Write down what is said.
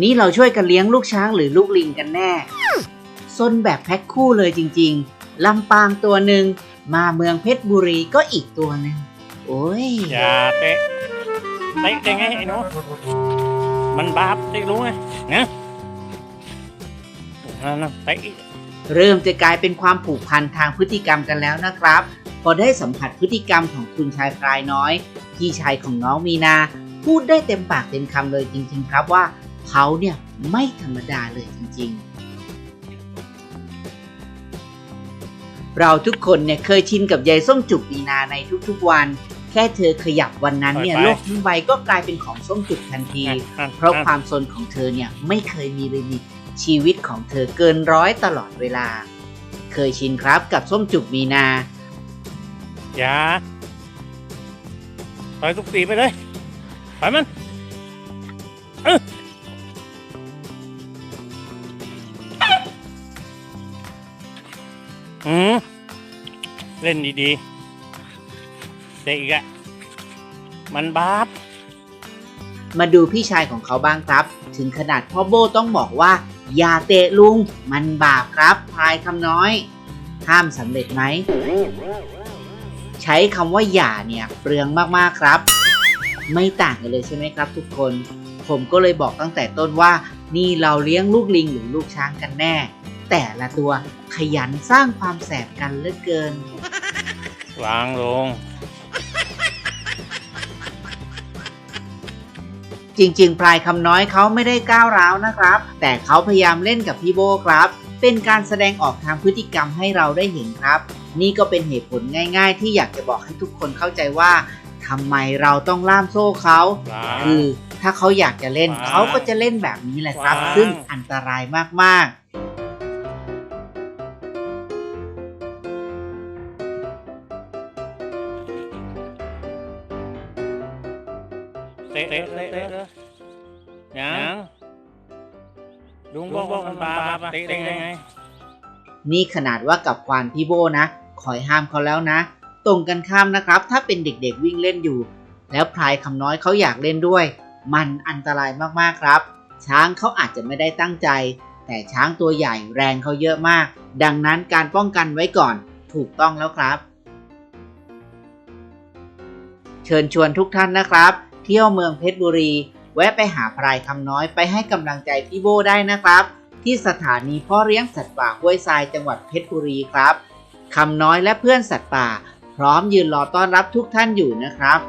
นี่เราช่วยกันเลี้ยงลูกช้างหรือลูกลิงกันแน่ซนแบบแพ็คคู่เลยจริง ๆ ลำปางตัวหนึ่ง มาเมืองเพชรบุรีก็อีกตัวหนึ่ง โอ้ย อย่าเตะเตะได้ไงไอ้หนูมันบาปได้รู้ไงนะนั่นนะเตะเริ่มจะกลายเป็นความผูกพันทางพฤติกรรมกันแล้วนะครับ พอได้สัมผัสพฤติกรรมของคุณชายพรายน้อย พี่ชายของน้องมีนา พูดได้เต็มปากเต็มคำเลยจริง ๆ ครับว่า เขาเนี่ยไม่ธรรมดาเลยจริงๆ เราทุกคนเนี่ยเคยชินกับยายส้มจุกมีนาในทุกๆวัน แค่เธอขยับวันนั้นเนี่ยโลกทั้งใบก็กลายเป็นของส้มจุกทันทีนั่นเพราะความซนของเธอเนี่ยไม่เคยมีลิมิตชีวิตของเธอเกินร้อยตลอดเวลา เคยชินครับกับส้มจุกมีนาอย่าปล่อยทุกสีไปเลยปล่อยมัน อืมเล่นดีๆเตะอีกอะมันบาปมาดูพี่ชายของเขาบ้างครับ ถึงขนาดพ่อโบต้องบอกว่า อย่าเตะลุง มันบาปครับพลายคำน้อย ห้ามสำเร็จไหม ใช้คำว่าอย่าเนี่ยเปลืองมากๆครับ ไม่ต่างกันเลยใช่ไหมครับ ทุกคน ผมก็เลยบอกตั้งแต่ต้นว่า นี่เราเลี้ยงลูกลิงหรือลูกช้างกันแน่ แต่ละตัวขยันสร้างความแสบกันเหลือเกิน วางลง จริงๆพลายคำน้อยเขาไม่ได้ก้าวร้าวนะครับ แต่เขาพยายามเล่นกับพี่โบครับ เป็นการแสดงออกทางพฤติกรรมให้เราได้เห็นครับ นี่ก็เป็นเหตุผลง่าย ๆ ที่อยากจะบอกให้ทุกคนเข้าใจว่าทำไมเราต้องล่ามโซ่เขาวางคือถ้าเขาอยากจะเล่นว้าวเขาก็จะเล่นแบบนี้แหละครับ ว้าว ซึ่งอันตรายมากเเตะเตะเตะยังลุงบอกว่ามันบาปเตะได้ไง นี่ขนาดว่ากับควานพี่โบนะคอยห้ามเขาแล้วนะ ตรงกันข้ามนะครับ ถ้าเป็นเด็กๆวิ่งเล่นอยู่ แล้วพลายคำน้อยเขาอยากเล่นด้วย มันอันตรายมากๆครับ ช้างเขาอาจจะไม่ได้ตั้งใจ แต่ช้างตัวใหญ่แรงเขาเยอะมาก ดังนั้นการป้องกันไว้ก่อนถูกต้องแล้วครับ เชิญชวนทุกท่านนะครับ เที่ยวเมืองเพชรบุรี แวะไปหาพรายคำน้อยไปให้กำลังใจพี่โบได้นะครับ ที่สถานีพ่อเลี้ยงสัตว์ป่าห้วยทรายจังหวัดเพชรบุรีครับคำน้อยและเพื่อนสัตว์ป่า พร้อมยืนรอต้อนรับทุกท่านอยู่นะครับ